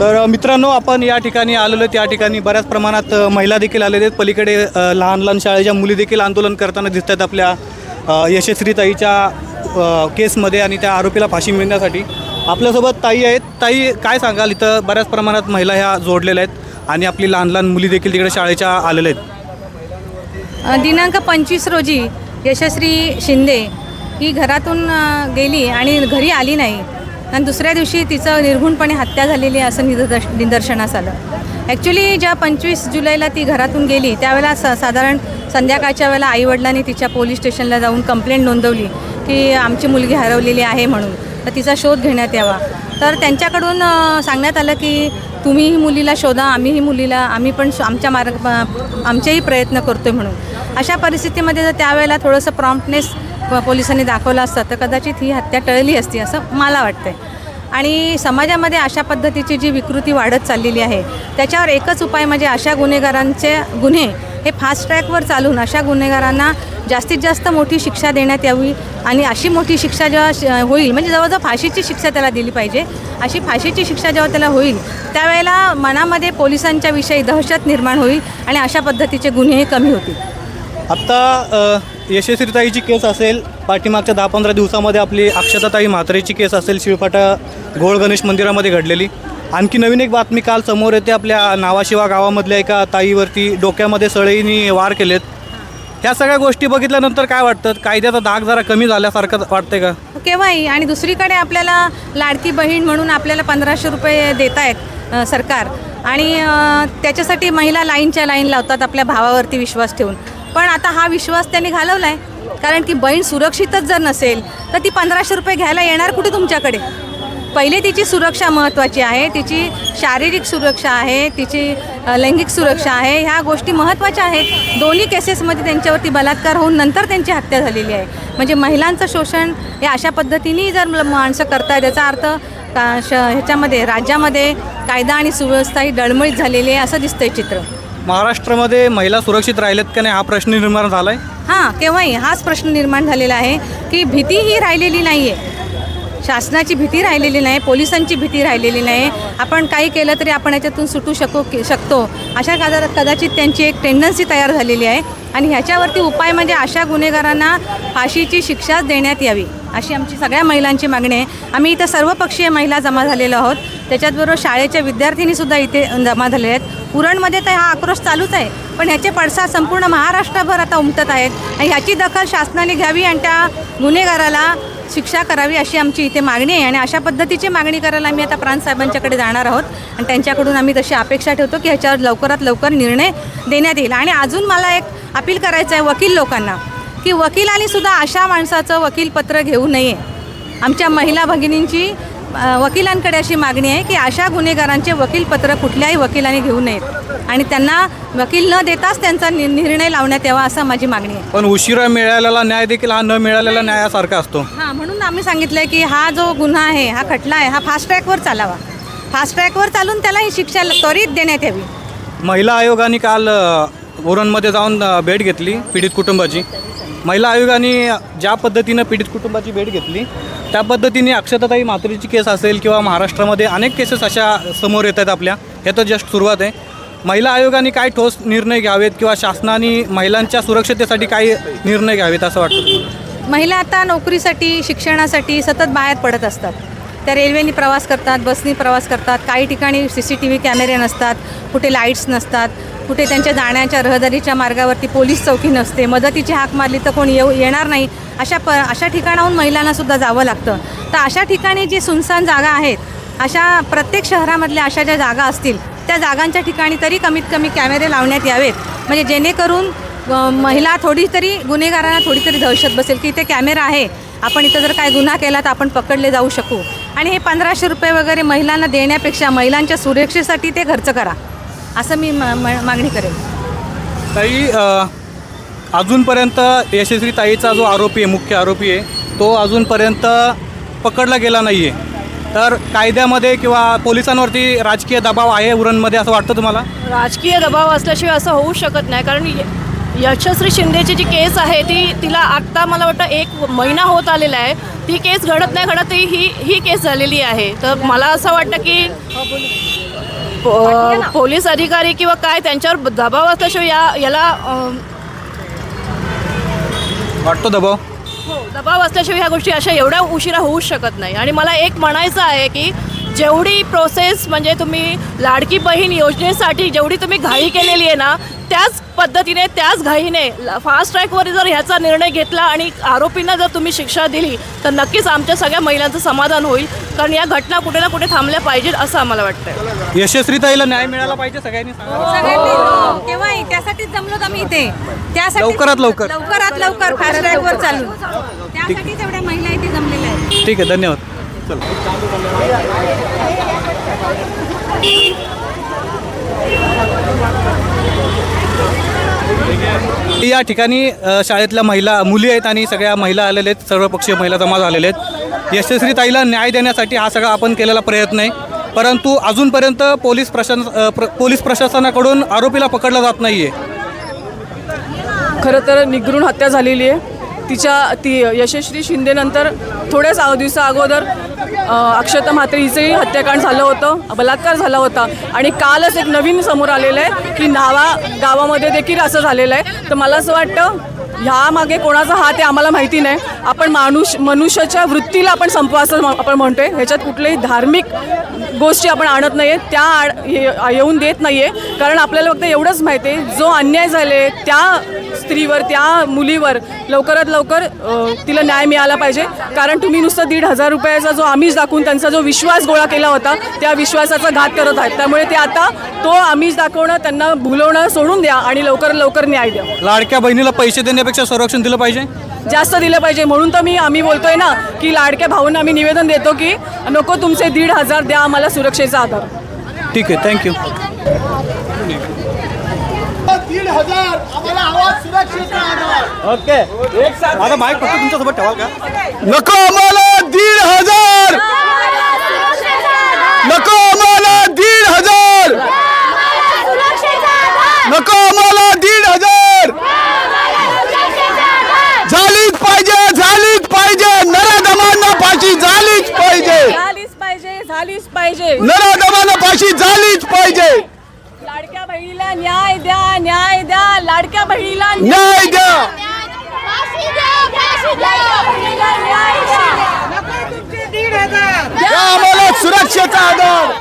तर मित्रांनो आपण या ठिकाणी आलेलो त्या ठिकाणी बऱ्याच प्रमाणात महिला देखील आलेल्या आहेत. पलीकडे लहान लहान शाळेच्या मुली देखील आंदोलन करताना दिसत आहेत आपल्या यशस्वी ताईच्या केसमध्ये आणि त्या आरोपीला फाशी मिळण्यासाठी. आपल्यासोबत ताई आहेत. ताई काय सांगाल? इथं बऱ्याच प्रमाणात महिला ह्या जोडलेल्या आहेत आणि आपली लहान लहान मुली देखील तिकडे शाळेच्या आलेल्या आहेत. दिनांक पंचवीस रोजी यशस्वी शिंदे ही घरातून गेली आणि घरी आली नाही. आणि दुसऱ्या दिवशी तिचं निर्घुणपणे हत्या झालेली आहे असं निदर्श निदर्शनास आलं. ॲक्च्युली ज्या पंचवीस जुलैला ती घरातून गेली त्यावेळेला स साधारण संध्याकाळच्या वेळेला आईवडिलांनी तिच्या पोलीस स्टेशनला जाऊन कंप्लेंट नोंदवली की आमची मुलगी हरवलेली आहे म्हणून. तर तिचा शोध घेण्यात यावा. तर त्यांच्याकडून सांगण्यात आलं की तुम्हीही मुलीला शोधा आम्हीही मुलीला आम्ही पण आमच्या मार्ग आमचेही प्रयत्न करतोय म्हणून. अशा परिस्थितीमध्ये जर त्यावेळेला थोडंसं प्रॉम्प्टनेस पोलिसांनी दाखवलं असतं तर कदाचित ही हत्या टळली असती असं मला वाटतंय. आणि समाजामध्ये अशा पद्धतीची जी विकृती वाढत चाललेली आहे त्याच्यावर एकच उपाय म्हणजे अशा गुन्हेगारांचे गुन्हे हे फास्ट ट्रॅकवर चालून अशा गुन्हेगारांना जास्तीत जास्त मोठी शिक्षा देण्यात यावी आणि अशी मोठी शिक्षा जेव्हा श- होईल म्हणजे जवळजवळ फाशीची शिक्षा त्याला दिली पाहिजे अशी फाशीची शिक्षा जेव्हा त्याला होईल त्यावेळेला मनामध्ये पोलिसांच्या विषयी दहशत निर्माण होईल आणि अशा पद्धतीचे गुन्हे कमी होतील. आत्ता यशस्वीताईची केस असेल पाठीमागच्या दहा पंधरा दिवसामध्ये आपली अक्षताताई म्हात्रेची केस असेल शिळफाटा घोळ गणेश मंदिरामध्ये घडलेली. आणखी नवीन एक बातमी काल समोर येते आपल्या नावाशिवा गावामधल्या एका ताईवरती डोक्यामध्ये सळईनी वार केलेत. ह्या सगळ्या गोष्टी बघितल्यानंतर काय वाटतं? कायद्याचा धाक जरा कमी झाल्यासारखं वाटतंय का? केव्हाही आणि दुसरीकडे आपल्याला लाडकी बहीण म्हणून आपल्याला पंधराशे रुपये देत आहेत सरकार. आणि त्याच्यासाठी महिला लाईनच्या लाईन लावतात आपल्या भावावरती विश्वास ठेवून. पण आता हा विश्वास त्यांनी घालवला आहे कारण की बहीण सुरक्षितच जर नसेल तर ती पंधराशे रुपये घ्यायला येणार कुठे तुमच्याकडे? पहिले तिची सुरक्षा महत्त्वाची आहे तिची शारीरिक सुरक्षा आहे तिची लैंगिक सुरक्षा आहे ह्या गोष्टी महत्त्वाच्या आहेत. दोन्ही केसेसमध्ये त्यांच्यावरती बलात्कार होऊन नंतर त्यांची हत्या झालेली आहे. म्हणजे महिलांचं शोषण हे अशा पद्धतीने जर माणसं करताय याचा अर्थ का श ह्याच्यामध्ये राज्यामध्ये कायदा आणि सुव्यवस्था ही डळमळीत झालेली आहे असं दिसतंय चित्र. महाराष्ट्रामध्ये महिला सुरक्षित राहिल्यात का नाही हा प्रश्न निर्माण झालाय? आहे हां केव्हाही हाच प्रश्न निर्माण झालेला आहे की भीती ही राहिलेली नाही आहे शासनाची भीती राहिलेली नाही पोलिसांची भीती राहिलेली नाही. आपण काही केलं तरी आपण याच्यातून सुटू शकू की- शकतो. अशा कदा कदाचित त्यांची एक टेंडन्सी तयार झालेली आहे. आणि ह्याच्यावरती उपाय म्हणजे अशा गुन्हेगारांना फाशीची शिक्षाच देण्यात यावी अशी आमची सगळ्या महिलांची मागणी आहे. आम्ही इथं सर्वपक्षीय महिला जमा झालेलो आहोत. त्याच्याचबरोबर शाळेच्या विद्यार्थिनीसुद्धा इथे जमा झाले आहेत. उरणमध्ये तर हा आक्रोश चालूच आहे पण ह्याचे पडसाद संपूर्ण महाराष्ट्रभर आता उमटत आहेत आणि ह्याची दखल शासनाने घ्यावी आणि त्या गुन्हेगाराला शिक्षा करावी अशी आमची इथे मागणी आहे. आणि अशा पद्धतीची मागणी करायला आम्ही आता प्रांतसाहेबांच्याकडे जाणार आहोत आणि त्यांच्याकडून आम्ही तशी अपेक्षा ठेवतो की ह्याच्यावर लवकरात लवकर निर्णय देण्यात येईल. आणि अजून मला एक अपील करायचं आहे वकील लोकांना की वकिलांनी सुद्धा अशा माणसाचं वकीलपत्र घेऊ नये. आमच्या महिला भगिनींची वकिलांकडे अशी मागणी आहे की अशा गुन्हेगारांचे वकीलपत्र कुठल्याही वकिलांनी घेऊ नयेत. आणि त्यांना वकील न देताच त्यांचा नि- निर्णय लावण्यात यावा असं माझी मागणी आहे. पण उशिरा मिळालेला न्याय देखील हा न मिळालेला न्यायासारखा असतो. हां म्हणून आम्ही सांगितलं की हा जो गुन्हा आहे हा खटला आहे हा फास्ट ट्रॅकवर चालावा. फास्ट ट्रॅकवर चालून त्याला ही शिक्षा त्वरित देण्यात यावी. महिला आयोगाने काल ओरणमध्ये जाऊन भेट घेतली पीडित कुटुंबाची. महिला आयोगाने ज्या पद्धतीनं पीडित कुटुंबाची भेट घेतली त्या पद्धतीने अक्षताताई मातृची केस असेल किंवा महाराष्ट्रामध्ये अनेक केसेस अशा समोर येत आहेत आपल्या. हे तर जस्ट सुरुवात आहे. महिला आयोगाने काय ठोस निर्णय घ्यावेत किंवा शासनाने महिलांच्या सुरक्षतेसाठी काय निर्णय घ्यावेत असं वाटतं महिला आता नोकरीसाठी शिक्षणासाठी सतत बाहेर पडत असतात. त्या रेल्वेने प्रवास करतात बसनी प्रवास करतात काही ठिकाणी सी सी टी व्ही कॅमेरे नसतात कुठे लाईट्स नसतात कुठे त्यांच्या जाण्याच्या रहदारीच्या मार्गावरती पोलीस चौकी नसते मदतीची हाक मारली तर कोणी येऊ येणार नाही अशा प अशा ठिकाणाहून महिलांनासुद्धा जावं लागतं. तर अशा ठिकाणी जी सुनसान जागा आहेत अशा प्रत्येक शहरामधल्या अशा ज्या जागा असतील त्या जागांच्या ठिकाणी तरी कमीत कमी कॅमेरे लावण्यात यावेत. म्हणजे जेणेकरून महिला थोडी तरी गुन्हेगारांना थोडी तरी दहशत बसेल की इथे कॅमेरा आहे आपण इथं जर काय गुन्हा केला तर आपण पकडले जाऊ शकू. आणि हे पंधराशे रुपये वगैरे महिलांना देण्यापेक्षा महिलांच्या सुरक्षेसाठी ते खर्च करा. असं मी म- म- मागणी करेन. ताई अ, अजूनपर्यंत यशस्वी ताईचा जो आरोपी आहे मुख्य आरोपी आहे तो अजूनपर्यंत पकडला गेला नाही आहे तर कायद्यामध्ये किंवा पोलिसांवरती राजकीय दबाव आहे उरणमध्ये असं वाटतं तुम्हाला? राजकीय दबाव असल्याशिवाय असं होऊ शकत नाही कारण य- यशस्वी शिंदेची जी केस आहे ती तिला आत्ता मला वाटतं एक महिना होत आलेला आहे. ती केस घडत नाही घडत ही ही ही केस झालेली आहे. तर मला असं वाटतं की पो- पोलीस अधिकारी किंवा काय त्यांच्यावर दबाव असल्याशिवाय या याला वाटतो दबाव? दबाव असल्याशिवाय ह्या गोष्टी अशा एवढ्या उशिरा होऊच शकत नाही. आणि मला एक म्हणायचं आहे की जेवढी प्रोसेस म्हणजे तुम्ही लाडकी बहीण योजनेसाठी जेवढी तुम्ही घाई केलेली आहे ना त्याच पद्धतीने त्याच घाईने फास्ट ट्रॅकवर जर ह्याचा निर्णय घेतला आणि आरोपींना जर तुम्ही शिक्षा दिली तर नक्कीच आमच्या सगळ्या महिलांचं समाधान होईल कारण या घटना कुठे ना कुठे थांबल्या पाहिजेत असं आम्हाला वाटतं यशस्वीताईला न्याय मिळाला पाहिजे सगळ्यांनी सांगा. सगळ्यांनी हो, त्यासाठीच जमलो आम्ही इथे. त्यासाठी लवकरात लवकर. लवकरात लवकर फास्ट ट्रॅकवर चालू. त्यासाठीच एवढ्या महिला इथे जमलेल्या आहेत. ठीक आहे धन्यवाद. या ठिकाणी शाळेतल्या महिला मुली आहेत आणि सगळ्या महिला आलेल्या आहेत सर्वपक्षीय महिला जमा झालेल्या आहेत. यशस्वी ताईला न्याय देण्यासाठी हा सगळा आपण केलेला प्रयत्न आहे. परंतु अजूनपर्यंत पोलीस प्रशासन प्र, पोलीस प्रशासनाकडून आरोपीला पकडला जात नाही आहे खरं तर निगरून हत्या झालेली आहे. तिच्या ती यशस्वी शिंदेनंतर थोड्याच दिवसा अगोदर अक्षता म्हात्रे हिचंही हत्याकांड झालं होतं बलात्कार झाला होता. आणि कालच एक नवीन समोर आलेलं आहे की नावा गावामध्ये देखील असं झालेलं आहे. तर मला असं वाटतं ह्या मागे कोणाचा हात आहे आम्हाला माहिती नाही. आपण माणूस मनुष्याच्या वृत्तीला आपण संपवा असं आपण म्हणतोय. ह्याच्यात कुठल्याही धार्मिक गोष्टी आपण आणत नाही आहे त्या आड येऊन देत नाही आहे कारण आपल्याला फक्त एवढंच माहिती आहे जो अन्याय झाले त्या स्त्रीवर त्या मुलीवर लवकरात लवकर तिला न्याय मिळाला पाहिजे. कारण तुम्ही नुसतं दीड हजार रुपयाचा जो आमिष दाखवून त्यांचा जो विश्वास गोळा केला होता त्या विश्वासाचा घात करत आहेत. त्यामुळे ते आता तो आमिष दाखवणं त्यांना भुलवणं सोडून द्या आणि लवकरात लवकर न्याय द्या. लाडक्या बहिणीला पैसे देण्यापेक्षा संरक्षण दिलं पाहिजे? जास्त दिलं पाहिजे. म्हणून तर मी आम्ही बोलतोय ना की लाडक्या भाऊंना आम्ही निवेदन देतो की नको तुमचे दीड हजार द्या आम्हाला सुरक्षेचा आधार. ठीक आहे थँक्यू दीड हजार आम्हाला आवाज सुरक्षित राहणार ओके माझा माईक फक्त तुमच्यासोबत ठेवाल का? नको आम्हाला दीड हजार नको आम्हाला दीड हजार नको आम्हाला दीड हजार झालीच पाहिजे झालीच पाहिजे नराधमांना फाशी झालीच पाहिजे झालीच पाहिजे झालीच पाहिजे. नराधमांना फाशी झालीच पाहिजे. लाडक्या बहिणीला न्याय द्या न्याय द्या. लाडक्या बहिणीला न्याय द्या. आम्हाला सुरक्षेचा आधार.